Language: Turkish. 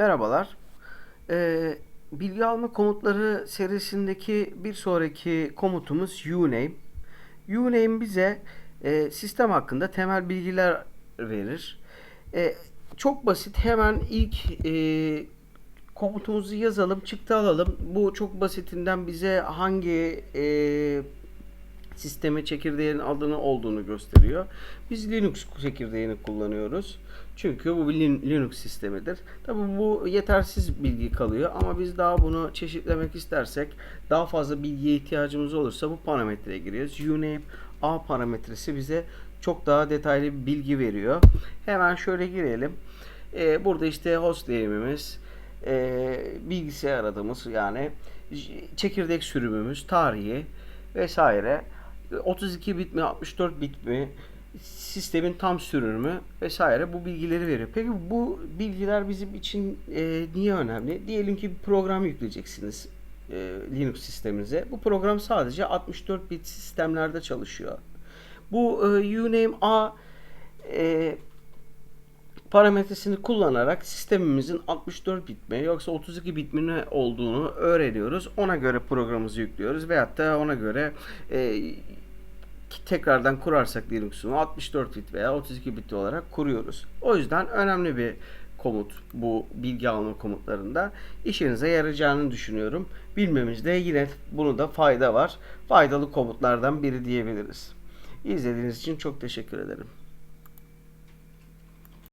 Merhabalar. Ee, bilgi alma komutları serisindeki bir sonraki komutumuz uname. Uname bize e, sistem hakkında temel bilgiler verir. E, çok basit. Hemen ilk e, komutumuzu yazalım, çıktı alalım. Bu çok basitinden bize hangi e, sisteme çekirdeğin adını olduğunu gösteriyor. Biz Linux çekirdeğini kullanıyoruz. Çünkü bu bir Lin- Linux sistemidir. Tabi bu yetersiz bilgi kalıyor ama biz daha bunu çeşitlemek istersek daha fazla bilgiye ihtiyacımız olursa bu parametreye giriyoruz. uname a parametresi bize çok daha detaylı bir bilgi veriyor. Hemen şöyle girelim. Ee, burada işte host name'imiz, e, bilgisayar adımız yani çekirdek sürümümüz, tarihi vesaire. 32 bit mi 64 bit mi sistemin tam sürümü vesaire bu bilgileri veriyor. Peki bu bilgiler bizim için e, niye önemli? Diyelim ki bir program yükleyeceksiniz e, Linux sisteminize. Bu program sadece 64 bit sistemlerde çalışıyor. Bu e, uname a e, parametresini kullanarak sistemimizin 64 bit mi yoksa 32 bit mi olduğunu öğreniyoruz. Ona göre programımızı yüklüyoruz veyahut da ona göre e, tekrardan kurarsak Linux'unu 64 bit veya 32 bit olarak kuruyoruz. O yüzden önemli bir komut bu bilgi alma komutlarında işinize yarayacağını düşünüyorum. Bilmemizde yine bunu da fayda var. Faydalı komutlardan biri diyebiliriz. İzlediğiniz için çok teşekkür ederim.